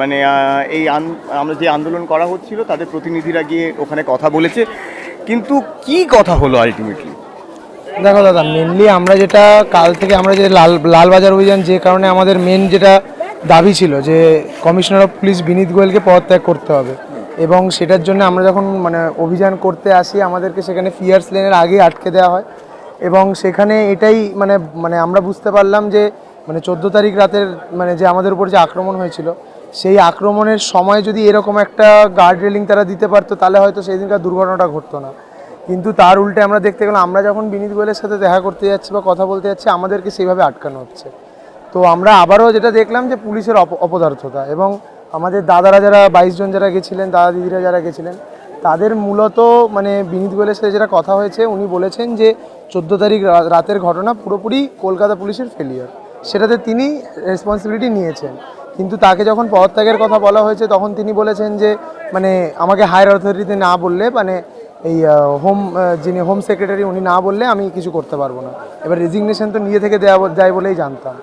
মানে এই আমরা যে আন্দোলন করা হচ্ছিল, তাদের প্রতিনিধিরা গিয়ে ওখানে কথা বলেছে। কিন্তু কি কথা হলো আলটিমেটলি দেখো দাদা মেনলি আমরা যেটা কাল থেকে আমরা যে লাল, লালবাজার অভিযান, যে কারণে আমাদের মেন যেটা দাবি ছিল যে কমিশনার অফ পুলিশ বিনীত গোয়েলকে পদত্যাগ করতে হবে। এবং সেটার জন্য আমরা যখন মানে অভিযান করতে আসি, আমাদেরকে সেখানে ফিয়ার্স লেনের আগে আটকে দেওয়া হয়। এবং সেখানে এটাই মানে মানে আমরা বুঝতে পারলাম যে মানে চোদ্দ তারিখ রাতের মানে যে আমাদের উপর যে আক্রমণ হয়েছিল সেই আক্রমণের সময় যদি এরকম একটা গার্ড রেলিং তারা দিতে পারতো, তাহলে হয়তো সেই দিনকার দুর্ঘটনাটা ঘটতো না। কিন্তু তার উল্টে আমরা দেখতে গেলাম, আমরা যখন বিনীত গোয়েলের সাথে দেখা করতে যাচ্ছি বা কথা বলতে যাচ্ছি, আমাদেরকে সেইভাবে আটকানো হচ্ছে। তো আমরা আবারও যেটা দেখলাম যে পুলিশের অপ- অপদার্থতা এবং আমাদের দাদারা যারা বাইশ জন যারা গেছিলেন, দাদা দিদিরা যারা গেছিলেন, তাদের মূলত মানে বিনীত গোয়েলের সাথে যেটা কথা হয়েছে, উনি বলেছেন যে চোদ্দ তারিখ রাতের ঘটনা পুরোপুরি কলকাতা পুলিশের ফেলিয়ার সেটাতে তিনি রেসপন্সিবিলিটি নিয়েছেন। কিন্তু তাকে যখন পদত্যাগের কথা বলা হয়েছে, তখন তিনি বলেছেন যে মানে আমাকে হায়ার অথরিটিতে না বললে মানে এই হোম যিনি হোম সেক্রেটারি উনি না বললে আমি কিছু করতে পারব না। এবার রেজিগনেশন তো নিজে থেকে দেওয়া যায় বলেই জানতাম।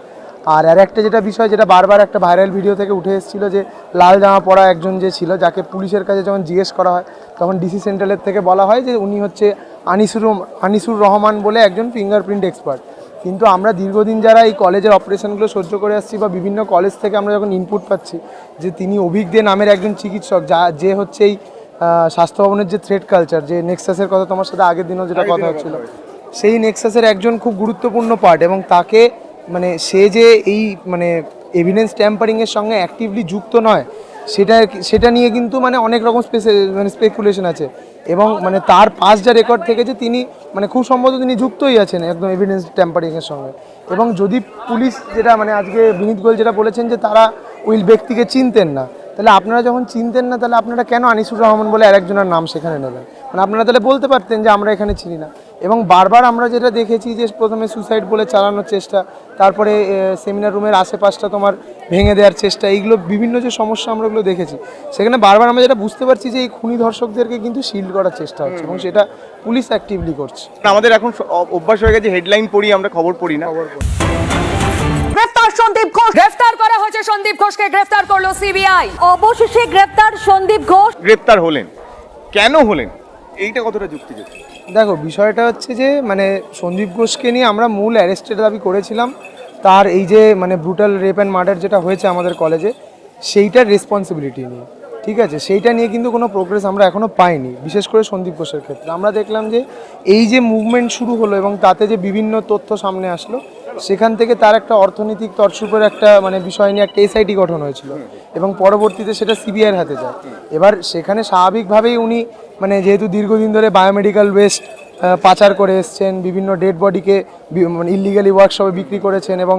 আর আর একটা যেটা বিষয়, যেটা বারবার একটা ভাইরাল ভিডিও থেকে উঠে এসেছিল যে, লাল জামা পরা একজন যে ছিল, যাকে পুলিশের কাছে যখন জিজ্ঞেস করা হয়, তখন ডিসি সেন্ট্রালের থেকে বলা হয় যে, উনি হচ্ছে আনিসুর আনিসুর রহমান বলে একজন ফিঙ্গারপ্রিন্ট এক্সপার্ট কিন্তু আমরা দীর্ঘদিন যারা এই কলেজের অপারেশনগুলো সহ্য করে আসছি বা বিভিন্ন কলেজ থেকে আমরা যখন ইনপুট পাচ্ছি যে তিনি অভিজ্ঞ নামের একজন চিকিৎসক যা যে হচ্ছে এই স্বাস্থ্য ভবনের যে থ্রেড কালচার যে নেক্সাসের কথা তোমার সাথে আগের দিনও যেটা কথা হচ্ছিল। সেই নেক্সাসের একজন খুব গুরুত্বপূর্ণ পার্ট এবং তাকে মানে সে যে এই মানে এভিডেন্স ট্যাম্পারিংয়ের সঙ্গে অ্যাক্টিভলি যুক্ত নয় সেটা সেটা নিয়ে কিন্তু মানে অনেক রকম স্পেসে মানে স্পেকুলেশন আছে। এবং মানে তার পাস যা রেকর্ড থেকে যে তিনি মানে খুব সম্ভবত তিনি যুক্তই আছেন একদম এভিডেন্স ট্যাম্পারিংয়ের সঙ্গে। এবং যদি পুলিশ যেটা মানে আজকে বিনীত গোয়েল যেটা বলেছেন যে তারা ওই ব্যক্তিকে চিনতেন না তাহলে আপনারা যখন চিনতেন না তাহলে আপনারা কেন আনিসুর রহমান বলে আরেকজনের নাম সেখানে নেবেন মানে আপনারা তাহলে বলতে পারতেন যে আমরা এখানে চিনি না। এবং বারবার আমরা যেটা দেখেছি যে প্রথমে সুসাইড বলে চালানোর চেষ্টা তারপরে সেমিনার রুমের আশেপাশটা তোমার ভেঙে দেওয়ার চেষ্টা এইগুলো বিভিন্ন যে সমস্যা আমরা ওগুলো দেখেছি। সেখানে বারবার আমরা যেটা বুঝতে পারছি যে এই খুনি ধর্ষকদেরকে কিন্তু শিল্ড করার চেষ্টা হচ্ছে এবং সেটা পুলিশ অ্যাক্টিভলি করছে। আমাদের এখন অভ্যাস হয়ে গেছে হেডলাইন পড়ি আমরা খবর পড়ি না। গ্রেফতার হয়েছে সন্দীপ ঘোষকে গ্রেফতার করল সিবিআই। অবশেষে গ্রেফতার সন্দীপ ঘোষ। গ্রেফতার হলেন। কেন হলেন? এইটা কতটা যুক্তিযুক্ত? দেখো বিষয়টা হচ্ছে যে মানে সন্দীপ ঘোষকে নিয়ে আমরা মূল অ্যারেস্টের দাবি করেছিলাম। তার এই যে মানে ব্রুটাল রেপ অ্যান্ড মার্ডার যেটা হয়েছে আমাদের কলেজে সেইটার রেসপন্সিবিলিটি নিয়ে। ঠিক আছে, সেইটা নিয়ে কিন্তু কোনো প্রোগ্রেস আমরা এখনও পাইনি, বিশেষ করে সন্দীপ ঘোষের ক্ষেত্রে। আমরা দেখলাম যে এই যে মুভমেন্ট শুরু হলো এবং তাতে যে বিভিন্ন তথ্য সামনে আসলো, সেখান থেকে তার একটা অর্থনৈতিক তরসুপের একটা মানে বিষয় নিয়ে একটা এসআইটি গঠন হয়েছিল এবং পরবর্তীতে সেটা সিবিআইয়ের হাতে যায়। এবার সেখানে স্বাভাবিকভাবেই উনি মানে যেহেতু দীর্ঘদিন ধরে বায়োমেডিক্যাল ওয়েস্ট পাচার করে এসছেন, বিভিন্ন ডেড বডিকে মানে ইলিগালি ওয়ার্কশপে বিক্রি করেছেন এবং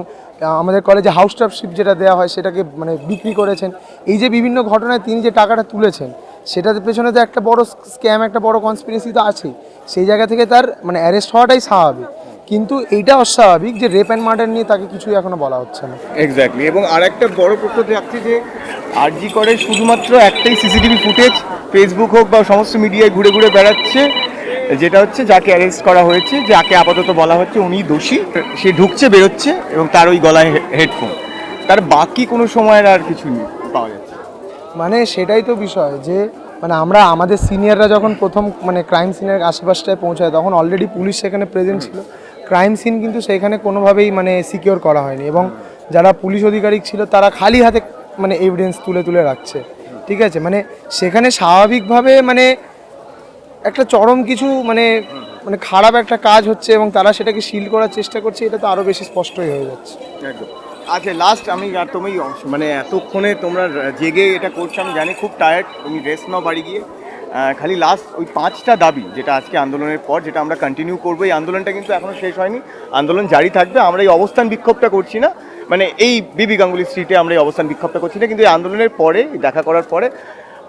আমাদের কলেজে হাউস স্টাফশিপ যেটা দেওয়া হয় সেটাকে মানে বিক্রি করেছেন। এই যে বিভিন্ন ঘটনায় তিনি যে টাকাটা তুলেছেন, সেটার পেছনে তো একটা বড় স্ক্যাম একটা বড় কনস্পিরেসি তো আছেই। সেই জায়গা থেকে তার মানে অ্যারেস্ট হওয়াটাই স্বাভাবিক। কিন্তু এইটা অস্বাভাবিক যে রেপ অ্যান্ড মার্ডার নিয়ে তাকে কিছুই এখনও বলা হচ্ছে না। এক্স্যাক্টলি এবং আরেকটা বড় প্রশ্ন থাকছে যে, আরজি করে শুধুমাত্র একটাই সিসিটিভি ফুটেজ ফেসবুক হোক বা সমস্ত মিডিয়ায় ঘুরে ঘুরে বেড়াচ্ছে যেটা হচ্ছে যাকে অ্যারেস্ট করা হয়েছে, যাকে আপাতত বলা হচ্ছে উনি দোষী, সে ঢুকছে, বেরোচ্ছে এবং তার ওই গলায় হেডফোন তার বাকি কোনো সময়ের আর কিছু নেই, পাওয়া যাচ্ছে। মানে সেটাই তো বিষয় যে মানে আমরা, আমাদের সিনিয়ররা যখন প্রথম মানে ক্রাইম সিনের আশেপাশটায় পৌঁছায়, তখন অলরেডি পুলিশ সেখানে প্রেজেন্ট ছিল। ক্রাইম সিন কিন্তু সেখানে কোনোভাবেই মানে সিকিওর করা হয়নি এবং যারা পুলিশ আধিকারিক ছিল, তারা খালি হাতে মানে এভিডেন্স তুলে তুলে রাখছে। ঠিক আছে? মানে সেখানে স্বাভাবিকভাবে মানে একটা চরম কিছু মানে মানে খারাপ একটা কাজ হচ্ছে এবং তারা সেটাকে শিল করার চেষ্টা করছে, এটা তো আরও বেশি স্পষ্টই হয়ে যাচ্ছে। আচ্ছা লাস্ট আমি আর তুমি মানে এতক্ষণে তোমরা জেগে এটা করছ, আমি জানি খুব টায়ার্ড তুমি রেস্ট নাও বাড়ি গিয়ে। খালি লাস্ট ওই পাঁচটা দাবি যেটা আজকে আন্দোলনের পর, যেটা আমরা কন্টিনিউ করব, এই আন্দোলনটা কিন্তু এখনও শেষ হয়নি। আন্দোলন জারি থাকবে, আমরা এই অবস্থান বিক্ষোভটা করছি না। মানে এই বিবি গাঙ্গুলি স্ট্রিটে আমরা এই অবস্থান বিক্ষোভটা করছি না, কিন্তু এই আন্দোলনের পরে, দেখা করার পরে,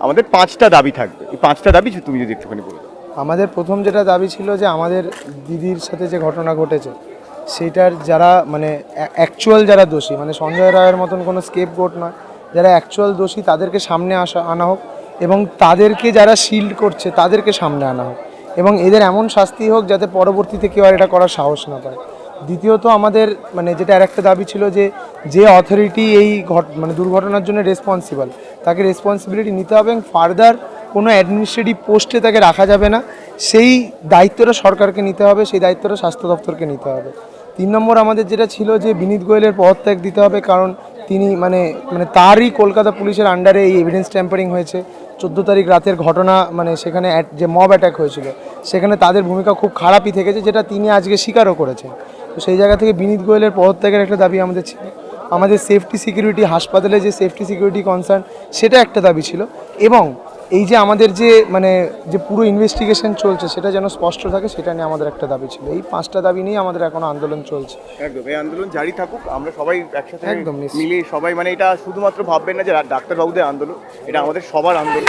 আমাদের পাঁচটা দাবি থাকবে। এই পাঁচটা দাবি তুমি যদি একটুখানি বলে। আমাদের প্রথম যেটা দাবি ছিল যে আমাদের দিদির সাথে যে ঘটনা ঘটেছে, সেটার যারা মানে অ্যাকচুয়াল যারা দোষী মানে সঞ্জয় রায়ের মতন কোনো স্কেপ গোট নয়, যারা অ্যাকচুয়াল দোষী তাদেরকে সামনে আসা, আনা হোক এবং তাদেরকে যারা শিল্ড করছে তাদেরকে সামনে আনা হোক এবং এদের এমন শাস্তি হোক যাতে পরবর্তীতে কেউ আর এটা করার সাহস না পায়। দ্বিতীয়ত আমাদের মানে যেটা আরেকটা দাবি ছিল যে যে অথরিটি এই ঘট মানে দুর্ঘটনার জন্য রেসপন্সিবল তাকে রেসপন্সিবিলিটি নিতে হবে এবং ফার্দার কোনো অ্যাডমিনিস্ট্রেটিভ পোস্টে তাকে রাখা যাবে না। সেই দায়িত্বটা সরকারকে নিতে হবে, সেই দায়িত্বটা স্বাস্থ্য দপ্তরকে নিতে হবে। তিন নম্বর আমাদের যেটা ছিল যে বিনীত গোয়েলের পদত্যাগ দিতে হবে, কারণ তিনি মানে মানে তারই কলকাতা পুলিশের আন্ডারে এই এভিডেন্স ট্যাম্পারিং হয়েছে। চোদ্দ তারিখ রাতের ঘটনা মানে সেখানে যে মব অ্যাটাক হয়েছিল, সেখানে তাদের ভূমিকা খুব খারাপই থেকেছে, যেটা তিনি আজকে স্বীকারও করেছেন। তো সেই জায়গা থেকে বিনীত গোয়েলের পদত্যাগের একটা দাবি আমাদের ছিল। আমাদের সেফটি সিকিউরিটি হাসপাতালে যে সেফটি সিকিউরিটি কনসার্ন সেটা একটা দাবি ছিল। এবং এই যে আমাদের যে মানে যে পুরো ইনভেস্টিগেশন চলছে সেটা যেন স্পষ্ট থাকে সেটা নিয়ে আমাদের একটা দাবি ছিল এই পাঁচটা দাবি নিয়ে আমাদের এখন আন্দোলন চলছে একদম এই আন্দোলন জারি থাকুক আমরা সবাই একসাথে একদম মিলে সবাই মানে এটা শুধুমাত্র ভাববেন না যে ডাক্তারবাবুদের আন্দোলন এটা আমাদের সবার আন্দোলন